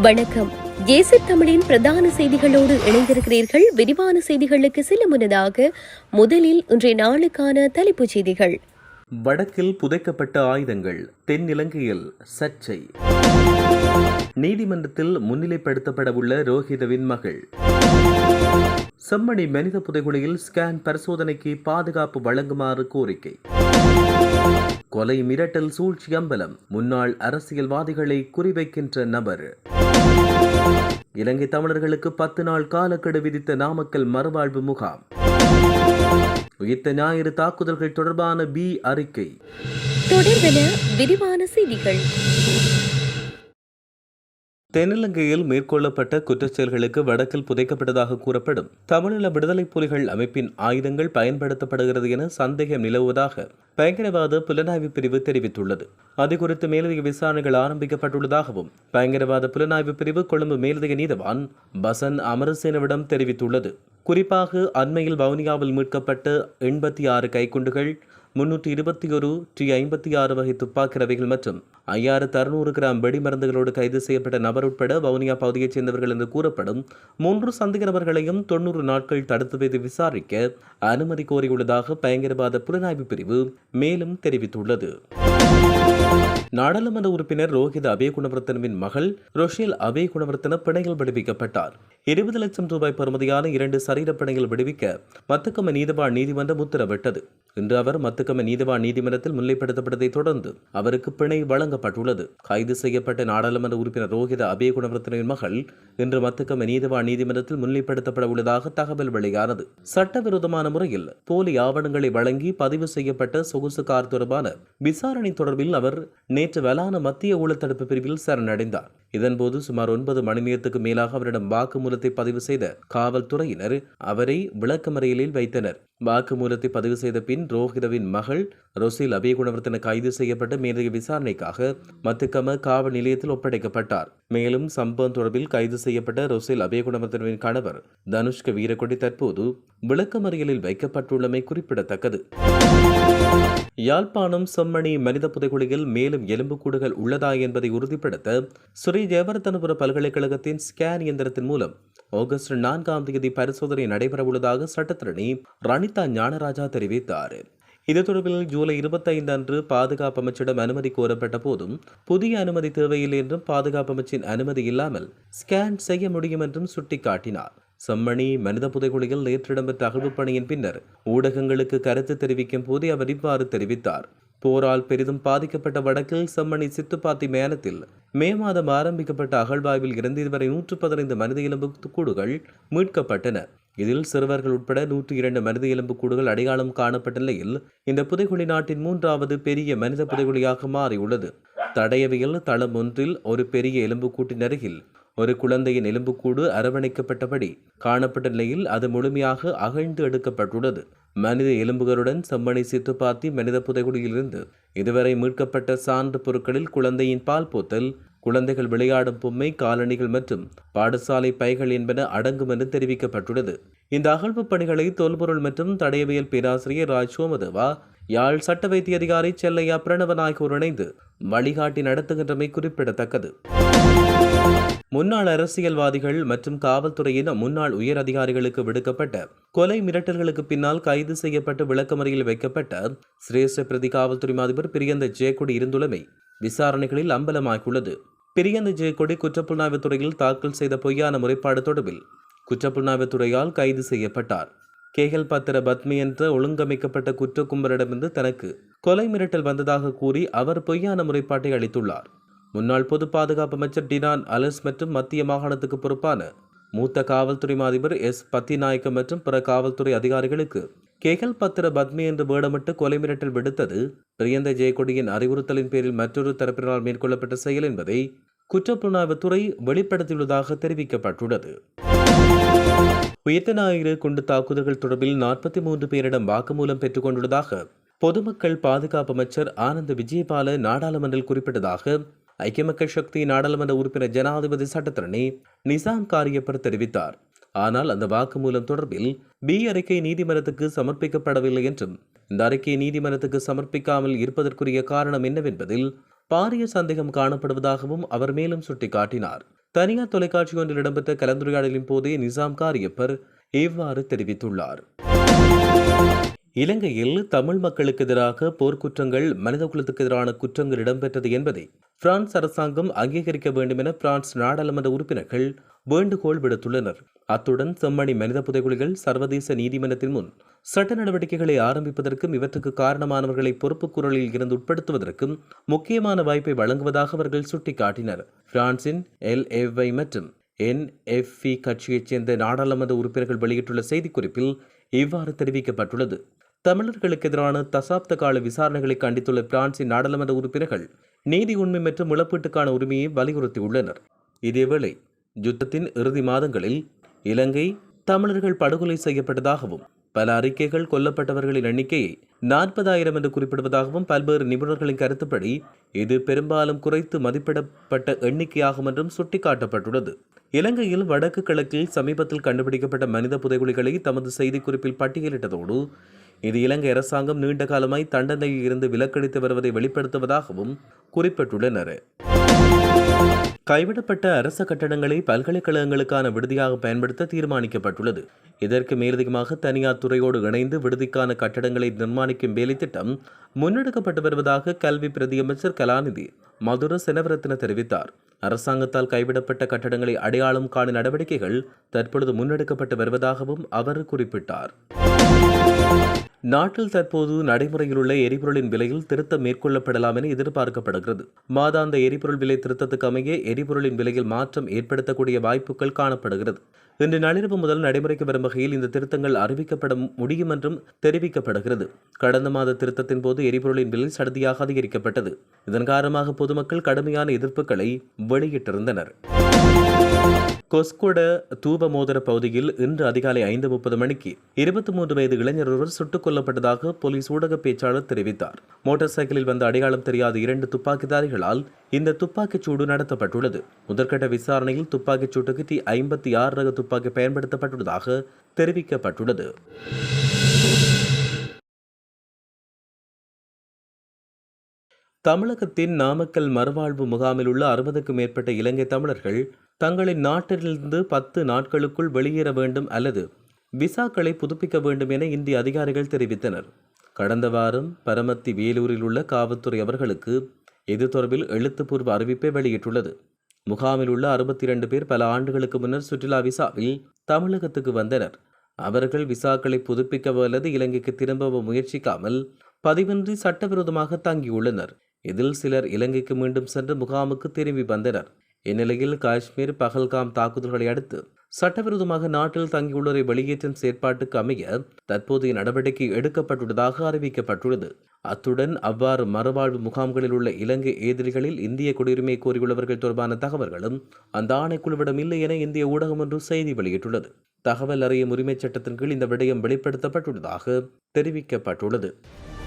வணக்கம். ஏசி தமிழின் பிரதான செய்திகளோடு இணைந்திருக்கிறீர்கள். விரிவான செய்திகளுக்கு செல்ல முன்னதாக முதலில் இன்றைய நாளுக்கான தலைப்புச் செய்திகள். வடக்கில் புதைக்கப்பட்ட ஆயுதங்கள் தென்னிலங்கையில் சர்ச்சை. நீதிமன்றத்தில் முன்னிலைப்படுத்தப்படவுள்ள ரோஹிதவின் மகள். செம்மணி மனித புதைகுழியில் ஸ்கேன் பரிசோதனைக்கு பாதுகாப்பு வழங்குமாறு கோரிக்கை. கொலை மிரட்டல் சூழ்ச்சி அம்பலம் முன்னாள் அரசியல்வாதிகளை குறிவைக்கின்ற நபர். இலங்கை தமிழர்களுக்கு பத்து நாள் காலக்கெடு விதித்த நாமக்கல் மறுவாழ்வு முகாம். உயிர்த்த ஞாயிறு தாக்குதல்கள் தொடர்பான பி அறிக்கை. தொடர்பென விரிவான செய்திகள். தென்னிலங்கையில் மேற்கொள்ளப்பட்ட குற்றச்செயல்களுக்கு வடக்கில் புதைக்கப்பட்டதாக கூறப்படும் தமிழீழ விடுதலை புலிகள் அமைப்பின் ஆயுதங்கள் பயன்படுத்தப்படுகிறது என சந்தேகம் நிலவுவதாக பயங்கரவாத புலனாய்வு பிரிவு தெரிவித்துள்ளது. அது குறித்து மேலதிக விசாரணைகள் ஆரம்பிக்கப்பட்டுள்ளதாகவும் பயங்கரவாத புலனாய்வு பிரிவு கொழும்பு மேலதிக நீதவான் பசன் அமரசேனவிடம் தெரிவித்துள்ளது. குறிப்பாக அண்மையில் வவுனியாவில் மீட்கப்பட்ட எண்பத்தி ஆறு கைக்குண்டுகள் முன்னூற்றி இருபத்தி ஒரு டி ஐம்பத்தி ஆறு வகை துப்பாக்கி ரவைகள் மற்றும் ஐயாயிரத்து அறுநூறு கிராம் வெடிமருந்துகளோடு கைது செய்யப்பட்ட நபர் உட்பட வவுனியா பகுதியைச் சேர்ந்தவர்கள் என்று கூறப்படும் மூன்று சந்தேக நபர்களையும் தொன்னூறு நாட்கள் தடுத்து வைத்து விசாரிக்க அனுமதி கோரியுள்ளதாக பயங்கரவாத புலனாய்வு பிரிவு மேலும் தெரிவித்துள்ளது. நாடாளுமன்ற உறுப்பினர் ரோஹித் அபே குணவர்த்தனவின் மகள் ரொஷேல் அபே குணவர்த்தன பிணையில் விடுவிக்கப்பட்டார். இருபது லட்சம் ரூபாய் பெறுமதியான இரண்டு சரீர பிணையில் விடுவிக்க மத்தக்கம நீதிவான் நீதிமன்றம் உத்தரவிட்டது. இன்று அவர் மத்துக்கம நீதிவான் நீதிமன்றத்தில் முன்னிலைப்படுத்தப்பட்டதை தொடர்ந்து அவருக்கு பிணை வழங்கப்பட்டுள்ளது. கைது செய்யப்பட்ட நாடாளுமன்ற உறுப்பினர் ரோஹித அபே குணவர்த்தனின் மகள் இன்று மத்துக்கம நீதிவான் நீதிமன்றத்தில் முன்னிலைப்படுத்தப்பட உள்ளதாக தகவல் வெளியானது. சட்டவிரோதமான முறையில் போலி ஆவணங்களை வழங்கி பதிவு செய்யப்பட்ட சொகுசு கார் தொடர்பான விசாரணை தொடர்பில் அவர் நேற்று வலான மத்திய ஊழல் தடுப்பு பிரிவில் சரணடைந்தார். இதன்போது சுமார் ஒன்பது மணி நேரத்துக்கு மேலாக அவரிடம் வாக்குமூலத்தை பதிவு செய்த காவல்துறையினர் அவரை விளக்கமறியலில் வைத்தனர். வாக்குமூலத்தை பதிவு செய்த பின் ரோஹிதவின் மகள் ரொசில் அபேகுணவர்த்தன கைது செய்யப்பட்ட மேலதிக விசாரணைக்காக மத்துக்கம காவல் நிலையத்தில் ஒப்படைக்கப்பட்டார். மேலும் சம்பவம் தொடர்பில் கைது செய்யப்பட்ட ரொசில் அபேகுணவர்த்தனவின் கணவர் தனுஷ்க வீரக்கொடி தற்போது விளக்கமறியலில் வைக்கப்பட்டுள்ளமை குறிப்பிடத்தக்கது. யாழ்ப்பாணம் செம்மணி மனித புதைகுழியில் மேலும் எலும்புக்கூடுகள் உள்ளதா என்பதை உறுதிப்படுத்த ஸ்ரீ ஜெயவர்தனபுர பல்கலைக்கழகத்தின் ஸ்கேன் இயந்திரத்தின் மூலம் ஆகஸ்ட் நான்காம் தேதி பரிசோதனை நடைபெறவுள்ளதாக சட்டத்திரணி ரணிதா ஞானராஜா தெரிவித்தார். இது தொடர்பில் ஜூலை இருபத்தைந்து அன்று பாதுகாப்பு அமைச்சிடம் அனுமதி கோரப்பட்ட போதும் புதிய அனுமதி தேவையில்லை என்றும் பாதுகாப்பு அமைச்சின் அனுமதி இல்லாமல் ஸ்கேன் செய்ய முடியும் என்றும் சுட்டிக்காட்டினார். செம்மணி மனித புதைகுழியில் நேற்று இடம்பெற்ற அகழ்வு பணியின் பின்னர் ஊடகங்களுக்கு கருத்து தெரிவிக்கும் போதே அவர் இவ்வாறு தெரிவித்தார். போரால் பெரிதும் பாதிக்கப்பட்ட வடக்கில் செம்மணி சித்துப்பாத்தி மேனத்தில் மே மாதம் ஆரம்பிக்கப்பட்ட அகழ்வாய்வில் இருந்து இதுவரை நூற்று பதினைந்து மனித எலும்பு கூடுகள் மீட்கப்பட்டன. இதில் சிறுவர்கள் உட்பட நூற்றி இரண்டு மனித எலும்பு கூடுகள் அடையாளம் காணப்பட்ட நிலையில் இந்த புதைகுழி நாட்டின் மூன்றாவது பெரிய மனித புதைகுழியாக மாறியுள்ளது. தடயவியல் தளம் ஒன்றில் ஒரு பெரிய எலும்புக்கூட்டின் அருகில் ஒரு குழந்தையின் எலும்புக்கூடு அரவணைக்கப்பட்டபடி காணப்பட்ட நிலையில் அது முழுமையாக அகழ்ந்து எடுக்கப்பட்டுள்ளது. மனித எலும்புகளுடன் செம்மணி சித்துப்பாத்தி மனித புதைகுடியிலிருந்து இதுவரை மீட்கப்பட்ட சான்று பொருட்களில் குழந்தையின் பால் போத்தல் குழந்தைகள் விளையாடும் பொம்மை காலணிகள் மற்றும் பாடசாலை பைகள் என்பன அடங்கும் என தெரிவிக்கப்பட்டுள்ளது. இந்த அகழ்வு பணிகளை தொல்பொருள் மற்றும் தடயவியல் பேராசிரியர் ராஜ் சோமதேவா யாழ் சட்ட வைத்திய அதிகாரி செல்லையா பிரணவன் ஆகியோர் இணைந்து வழிகாட்டி நடத்துகின்றமை குறிப்பிடத்தக்கது. முன்னாள் அரசியல்வாதிகள் மற்றும் காவல்துறையின் முன்னாள் உயர் அதிகாரிகளுக்கு விடுக்கப்பட்ட கொலை மிரட்டல்களுக்கு பின்னால் கைது செய்யப்பட்டு விளக்கமறையில் வைக்கப்பட்ட சிரேஷ்ட பிரதி காவல்துறை அதிபர் பிரியந்த ஜெயக்குடி இருந்துள்ளமை விசாரணைகளில் அம்பலமாகியுள்ளது. பிரியந்த ஜெயக்குடி குற்றப்புலனாய்வுத் துறையில் தாக்கல் செய்த பொய்யான முறைப்பாடு தொடர்பில் குற்றப்புலனாய்வுத் துறையால் கைது செய்யப்பட்டார். கேகல் பத்திர பத்மி என்ற ஒழுங்கமைக்கப்பட்ட குற்ற கும்பலிடமிருந்து தனக்கு கொலை மிரட்டல் வந்ததாக கூறி அவர் பொய்யான முறைப்பாட்டை அளித்துள்ளார். முன்னாள் பொது பாதுகாப்பு அமைச்சர் டினான் அலஸ் மற்றும் மத்திய மாகாணத்துக்கு பொறுப்பான மூத்த காவல்துறை அதிபர் எஸ். பத்திநாயக்க மற்றும் பிற காவல்துறை அதிகாரிகளுக்கு கேகல் பத்திர பத்மி என்று வேடமிட்டு கொலை மிரட்டல் விடுத்தது. பிரியந்த ஜெயக்கொடியின் அறிவுறுத்தலின் பேரில் மற்றொரு தரப்பினரால் மேற்கொள்ளப்பட்ட செயல் என்பதை குற்றப்புலனாய்வுத்துறை வெளிப்படுத்தியுள்ளதாக தெரிவிக்கப்பட்டுள்ளது. உயிர்த்த ஞாயிறு குண்டு தாக்குதல்கள் தொடர்பில் நாற்பத்தி மூன்று பேரிடம் வாக்குமூலம் பெற்றுக் கொண்டுள்ளதாக பொதுமக்கள் பாதுகாப்பு அமைச்சர் ஆனந்த் விஜயபால நாடாளுமன்றில் குறிப்பிட்டதாக ஐக்கிய மக்கள் சக்தி நாடாளுமன்ற உறுப்பினர் ஜனாதிபதி சட்டத்தரணி நிசாம் காரியப்பர் தெரிவித்தார். ஆனால் அந்த வாக்குமூலம் தொடர்பில் பி அறிக்கை நீதிமன்றத்துக்கு சமர்ப்பிக்கப்படவில்லை என்றும் இந்த அறிக்கையை நீதிமன்றத்துக்கு சமர்ப்பிக்காமல் இருப்பதற்குரிய காரணம் என்னவென்பதில் பாரிய சந்தேகம் காணப்படுவதாகவும் அவர் மேலும் சுட்டிக்காட்டினார். தனியார் தொலைக்காட்சி ஒன்றில் இடம்பெற்ற கலந்துரையாடலின் போதே நிசாம் காரியப்பர் இவ்வாறு தெரிவித்துள்ளார். இலங்கையில் தமிழ் மக்களுக்கு எதிராக போர்க்குற்றங்கள் மனிதகுலத்துக்கு எதிரான குற்றங்கள் இடம்பெற்றது என்பதை பிரான்ஸ் அரசாங்கம் அங்கீகரிக்க வேண்டும் என பிரான்ஸ் நாடாளுமன்ற உறுப்பினர்கள் வேண்டுகோள் விடுத்துள்ளனர். அத்துடன் செம்மணி மனித புதைகுழிகள் சர்வதேச நீதிமன்றத்தின் முன் சட்ட நடவடிக்கைகளை ஆரம்பிப்பதற்கும் இவற்றுக்கு காரணமானவர்களை பொறுப்பு குரலில் இருந்து உட்படுத்துவதற்கும் முக்கியமான வாய்ப்பை வழங்குவதாக அவர்கள் சுட்டிக்காட்டினர். பிரான்சின் எல்ஏவை மற்றும் என்எஃப்இ கட்சியைச் சேர்ந்த நாடாளுமன்ற உறுப்பினர்கள் வெளியிட்டுள்ள செய்திக்குறிப்பில் இவ்வாறு தெரிவிக்கப்பட்டுள்ளது. தமிழர்களுக்கு எதிரான தசாப்த கால விசாரணைகளை கண்டித்துள்ள பிரான்சின் நாடாளுமன்ற உறுப்பினர்கள் நீதி உண்மை மற்றும் இழப்பீட்டுக்கான உரிமையை வலியுறுத்தியுள்ளனர். இதேவேளை யுத்தத்தின் இறுதி மாதங்களில் இலங்கை தமிழர்கள் படுகொலை செய்யப்பட்டதாகவும் பல அறிக்கைகள் கொல்லப்பட்டவர்களின் எண்ணிக்கையை நாற்பதாயிரம் என்று குறிப்பிடுவதாகவும் பல்வேறு நிபுணர்களின் கருத்துப்படி இது பெரும்பாலும் குறைத்து மதிப்பிடப்பட்ட எண்ணிக்கையாகும் என்றும் சுட்டிக்காட்டப்பட்டுள்ளது. இலங்கையில் வடக்கு கிழக்கில் சமீபத்தில் கண்டுபிடிக்கப்பட்ட மனித புதைகுழிகளை தமது செய்திக்குறிப்பில் பட்டியலிட்டதோடு இது இலங்கை அரசாங்கம் நீண்ட காலமாய் தண்டனையில் இருந்து விலக்களித்து வருவதை வெளிப்படுத்துவதாகவும் குறிப்பிட்டுள்ளனர். கைவிடப்பட்ட அரச கட்டடங்களை பல்கலைக்கழகங்களுக்கான விடுதியாக பயன்படுத்த தீர்மானிக்கப்பட்டுள்ளது. இதற்கு மேலதிகமாக தனியார் துறையோடு இணைந்து விடுதிக்கான கட்டடங்களை நிர்மாணிக்கும் வேலை திட்டம் முன்னெடுக்கப்பட்டு வருவதாக கல்வி பிரதியமைச்சர் கலாநிதி மதுர செனவரத்ன தெரிவித்தார். அரசாங்கத்தால் கைவிடப்பட்ட கட்டடங்களை அடையாளம் காணும் நடவடிக்கைகள் தற்பொழுது முன்னெடுக்கப்பட்டு வருவதாகவும் அவர் குறிப்பிட்டார். நாட்டில் தற்போது நடைமுறையில் உள்ள எரிபொருளின் விலையில் திருத்தம் மேற்கொள்ளப்படலாம் என எதிர்பார்க்கப்படுகிறது. மாதாந்த எரிபொருள் விலை திருத்தத்துக்கு அமைய எரிபொருளின் விலையில் மாற்றம் ஏற்படுத்தக்கூடிய வாய்ப்புகள் காணப்படுகிறது. இன்று நள்ளிரவு முதல் நடைமுறைக்கு வரும் வகையில் இந்த திருத்தங்கள் அறிவிக்கப்பட முடியும் என்றும் தெரிவிக்கப்படுகிறது. கடந்த மாத திருத்தத்தின் போது எரிபொருளின் விலை சடதியாக அதிகரிக்கப்பட்டது. இதன் காரணமாக பொதுமக்கள் கடுமையான எதிர்ப்புகளை வெளியிட்டிருந்தனர். கொஸ்கொட தூப மோதிர பகுதியில் இன்று அதிகாலை ஐந்து முப்பது மணிக்கு இருபத்தி மூன்று வயது இளைஞர் ஒருவர் சுட்டுக் கொல்லப்பட்டதாக போலீஸ் ஊடக பேச்சாளர் தெரிவித்தார். மோட்டார் சைக்கிளில் வந்த அடையாளம் தெரியாத இரண்டு துப்பாக்கிதாரிகளால் இந்த துப்பாக்கிச் சூடு நடத்தப்பட்டுள்ளது. முதற்கட்ட விசாரணையில் துப்பாக்கிச் சூட்டுக்கு தி ஐம்பத்தி ஆறு ரக துப்பாக்கி பயன்படுத்தப்பட்டுள்ளதாக தெரிவிக்கப்பட்டுள்ளது. தமிழகத்தின் நாமக்கல் மறுவாழ்வு முகாமில் உள்ள அறுபதுக்கும் மேற்பட்ட இலங்கை தமிழர்கள் தங்களின் நாட்டிலிருந்து பத்து நாட்களுக்குள் வெளியேற வேண்டும் அல்லது விசாக்களை புதுப்பிக்க வேண்டும் என இந்திய அதிகாரிகள் தெரிவித்தனர். கடந்த வாரம் பரமத்தி வேலூரில் உள்ள காவல்துறை அவர்களுக்கு இது தொடர்பில் எழுத்துப்பூர்வ அறிவிப்பை வெளியிட்டுள்ளது. முகாமில் உள்ள அறுபத்தி இரண்டு பேர் பல ஆண்டுகளுக்கு முன்னர் சுற்றுலா விசாவில் தமிழகத்துக்கு வந்தனர். அவர்கள் விசாக்களை புதுப்பிக்கவோ அல்லது இலங்கைக்கு திரும்பவோ முயற்சிக்காமல் பதிவின்றி சட்டவிரோதமாக தங்கியுள்ளனர். இதில் சிலர் இலங்கைக்கு மீண்டும் சென்று முகாமுக்கு திரும்பி வந்தனர். இந்நிலையில் காஷ்மீர் பகல்காம் தாக்குதல்களை அடுத்து சட்டவிரோதமாக நாட்டில் தங்கியுள்ளோரை வெளியேற்றும் செயற்பாட்டுக்கு அமைய தற்போதைய நடவடிக்கை எடுக்கப்பட்டுள்ளதாக அறிவிக்கப்பட்டுள்ளது. அத்துடன் அவ்வாறு மறுவாழ்வு முகாம்களில் உள்ள இலங்கை எதிரிகளில் இந்திய குடியுரிமை கோரியுள்ளவர்கள் தொடர்பான தகவல்களும் அந்த ஆணைக்குழுவிடம் இல்லை என இந்திய ஊடகம் ஒன்று செய்தி வெளியிட்டுள்ளது. தகவல் அறியும் உரிமைச் சட்டத்தின் கீழ் இந்த விடயம் வெளிப்படுத்தப்பட்டுள்ளதாக தெரிவிக்கப்பட்டுள்ளது.